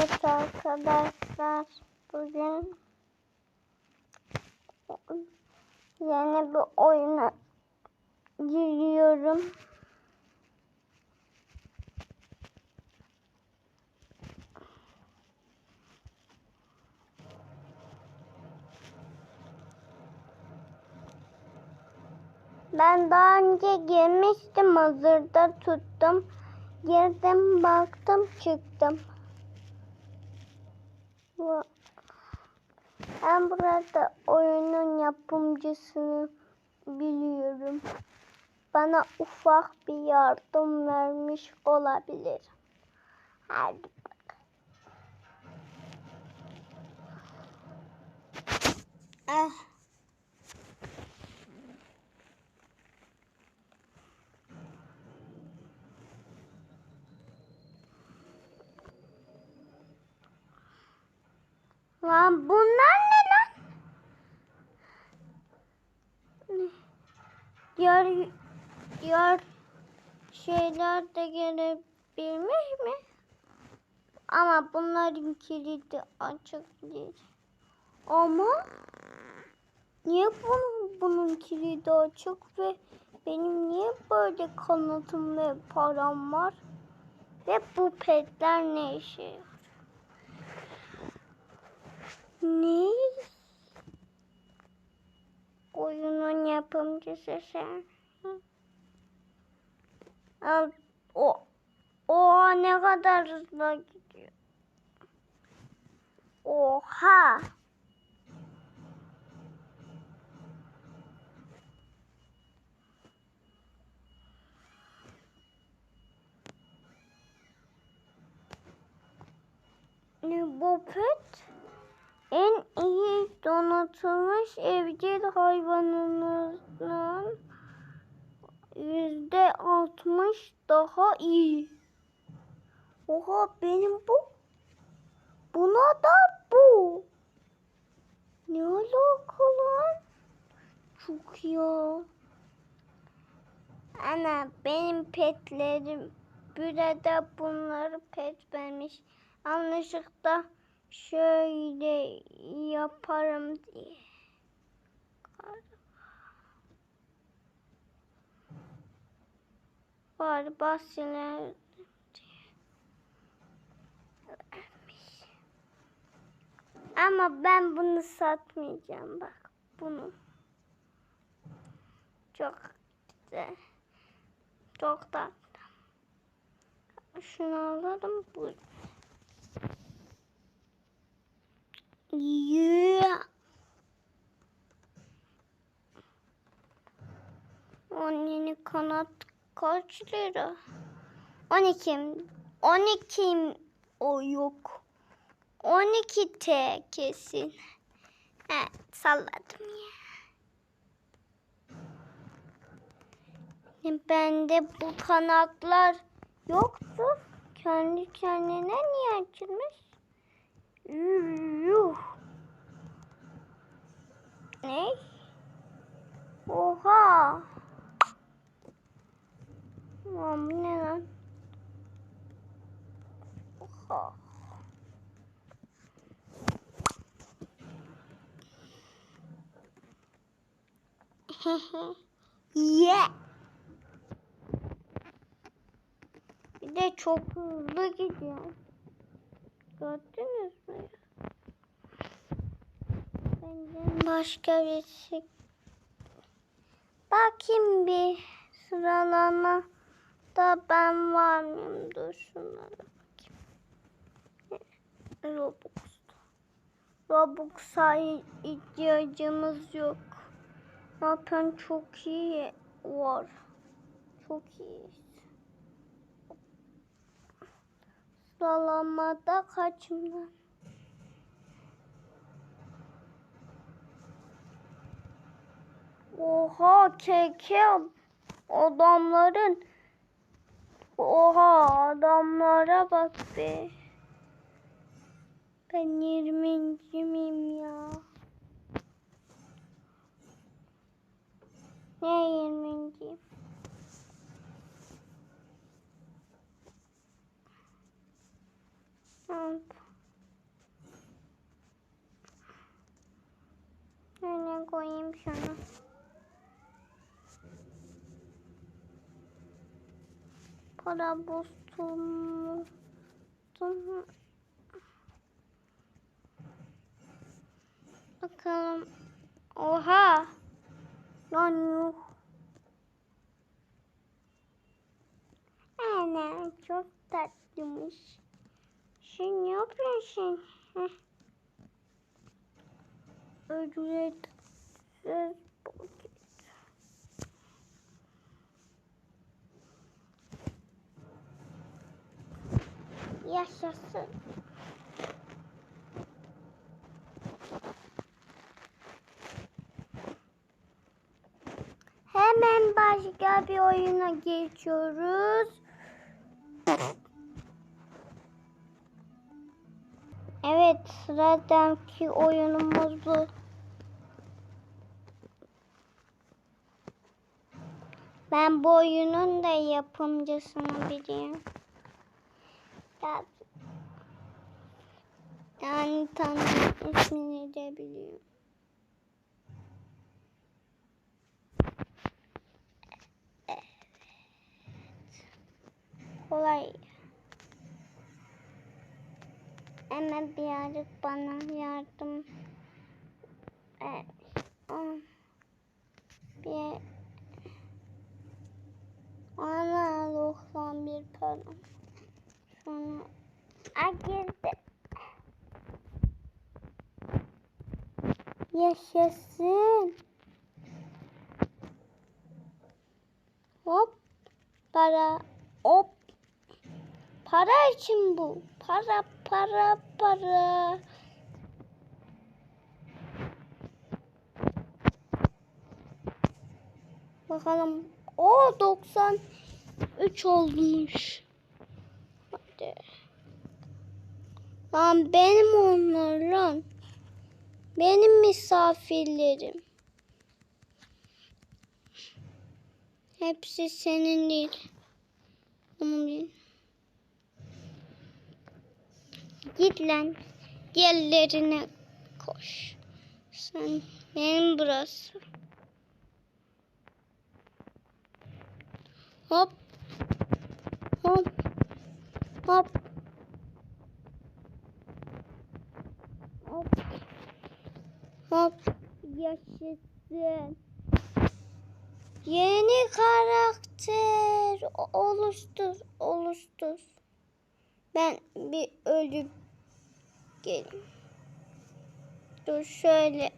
Evet arkadaşlar bugün yeni bir oyuna giriyorum. Ben daha önce girmiştim hazırda tuttum. Girdim baktım çıktım. Ben burada oyunun yapımcısını biliyorum. Bana ufak bir yardım vermiş olabilir. Hadi bak. Ah. Lan bunlar ne lan? Diğer, diğer şeyler de gelebilmiş mi? Ama bunların kilidi açık değil. Ama niye bunun, bunun kilidi açık ve benim niye böyle kanatım ve param var? Ve bu petler ne işe yarıyor? Ne? Oyunun yapımcısı sen. Al, o o ne kadar hızlı gidiyor. Oha. Ne bu pet? En iyi donatılmış evcil hayvanınızın yüzde altmış daha iyi. Oha benim bu. Buna da bu. Ne alakalı? Çok ya. Ana benim petlerim. Burada bunları pet vermiş. Yanlışlıkla şöyle yaparım diye. Var bahseder Ama ben bunu satmayacağım bak bunu. Çok güzel. Çok tatlı. Şunu alalım bu. Yeah. Onun yeni kanat kaç lira? 12. 12 o yok. 12 T kesin. He, salladım ya. Bende bu kanatlar yoktu. Kendi kendine niye açılmış? Yuh. Ne? Oha. Aman bu ne lan? Oha. yeah. Bir de çok hızlı gidiyor. Gördünüz mü? Benden başka bir şey. Bakayım bir sıralama da ben var mıyım? Dur şunlara bakayım. Robux'ta. Robux'a ihtiyacımız yok. Zaten çok iyi var. Çok iyi. Sıralamada kaçımdan? Oha keke adamların Oha adamlara bak be. Ben 20. miyim ya? Ne 20. Hop. Şöyle koyayım şunu. Para bostum. Bakalım. Oha. Lan yuh. Anam çok tatlıymış. Sen ne yapıyorsun? Paket. Yaşasın. Hemen başka bir oyuna geçiyoruz. Sıradaki oyunumuz bu. Ben bu oyunun da yapımcısını biliyorum. Ya- Yani tam ismini de biliyorum. Kolay. Hemen birazcık bana yardım et. Aa, Bir ana 91 param. Sonra a girdi. Yaşasın. Hop. Para. Hop. Para için bu. Para, para, para. Bakalım. O 93 olmuş. Hadi. Lan benim onlar lan. Benim misafirlerim. Hepsi senin değil. Ama değil. Git lan. Yerlerine koş. Sen benim burası. Hop. Hop. Hop. Hop. Hop. Yaşasın. Yeni karakter oluştur. Oluştur. Ben bir ölüp gelin. Dur şöyle.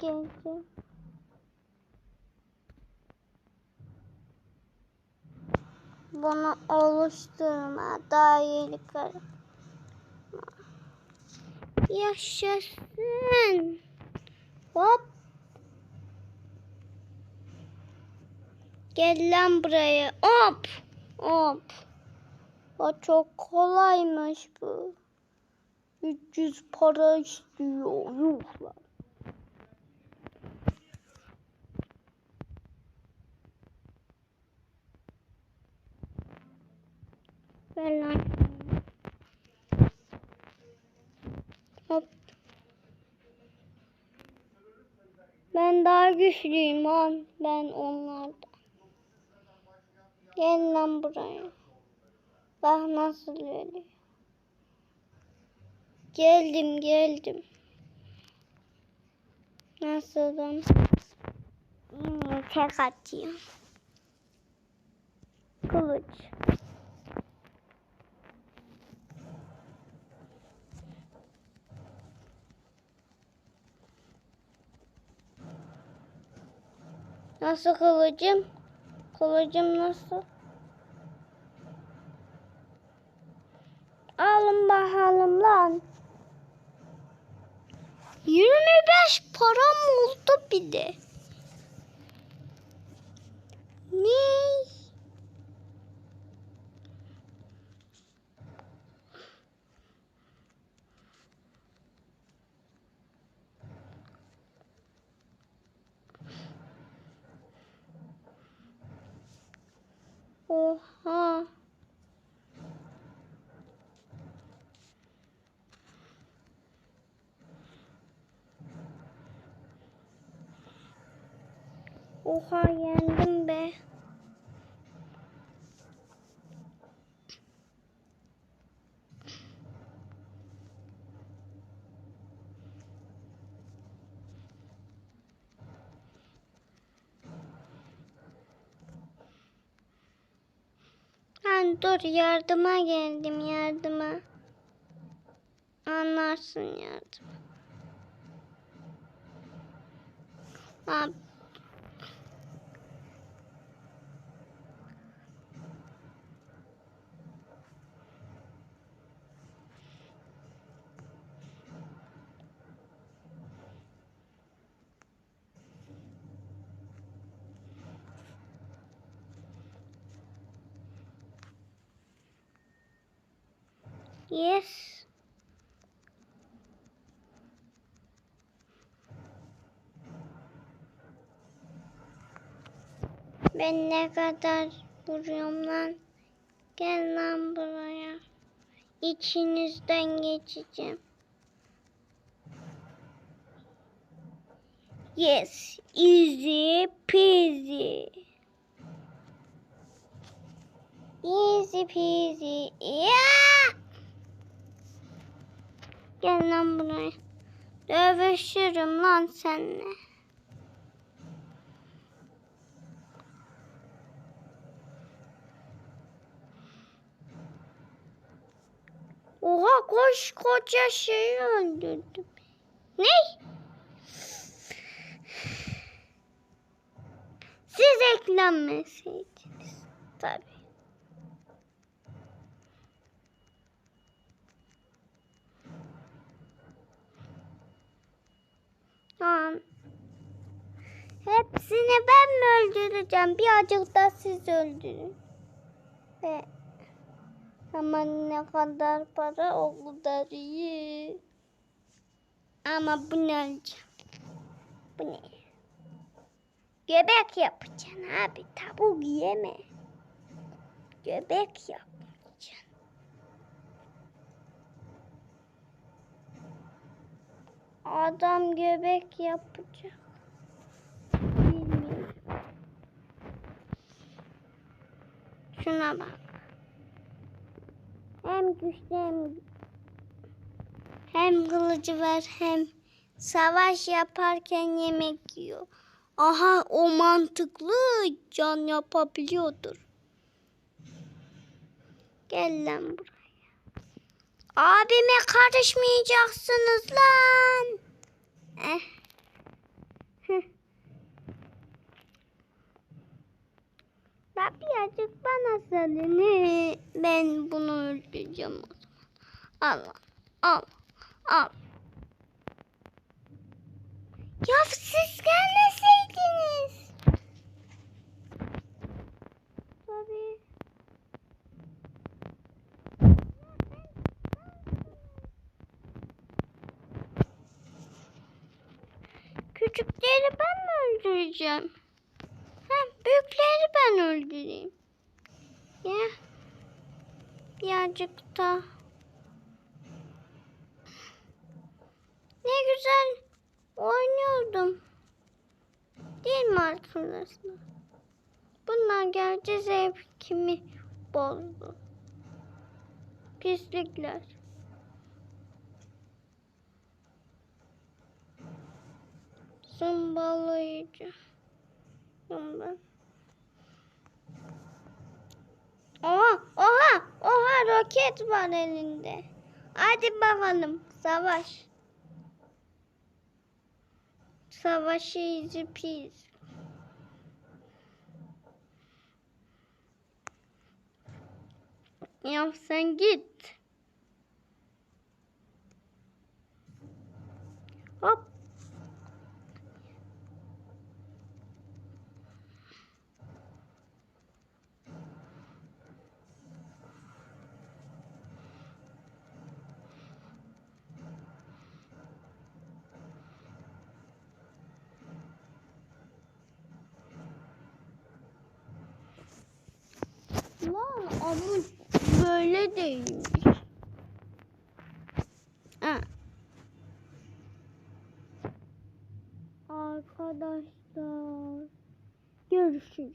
Geldim. Bunu oluşturma. Daha karakter. Yaşasın. Hop. Gel lan buraya. Hop. Hop. O çok kolaymış bu. 300 para istiyor. Yuh lan. Ver lan. Hop. Ben daha güçlüyüm lan. Ben onlardan. Gel lan buraya. Bak nasıl ölüyor. Geldim geldim. Nasılım? Hmm, tek atayım. Kılıç. Nasıl kılıcım? Kılıcım nasıl? Alın bakalım lan. 25 param oldu bir de. Ne? Oha. Oha yendim be. Dur yardıma geldim yardıma. Anlarsın yardım. Abi. Yes. Ben ne kadar vuruyorum lan? Gel lan buraya. İçinizden geçeceğim. Yes, easy peasy. Easy peasy. Yeah! Gel lan buraya. Dövüşürüm lan seninle. Oha koş koca şeyi öldürdüm. Ne? Siz eklenmeseydiniz tabii. Tamam. Hepsini ben mi öldüreceğim? Birazcık da siz öldürün. Ve ama ne kadar para o kadar iyi. Ama bu ne alacağım? Bu ne? Göbek yapacaksın abi. Tavuk yeme. Göbek yapacaksın. Adam göbek yapacak. Bilmiyorum. Şuna bak. Hem güçlü hem hem kılıcı var hem savaş yaparken yemek yiyor. Aha o mantıklı can yapabiliyordur. Gel lan buraya. Abime karışmayacaksınız lan. Eh. Ben birazcık bana salını. Ben bunu öldüreceğim o zaman. Al, al, al. Ya siz gelmeseydiniz. Tabii. Küçükleri ben mi öldüreceğim? Hem büyükleri ben öldüreyim. Ya. Birazcık da. Ne güzel oynuyordum. Değil mi arkadaşlar? Bunlar geldi zevkimi bozdu. Pislikler. Zımbalayıcı. Zımba. Oha, oha, oha roket var elinde. Hadi bakalım savaş. Savaşı easy peasy. Ya sen git. Hop. Lan ama böyle değilmiş.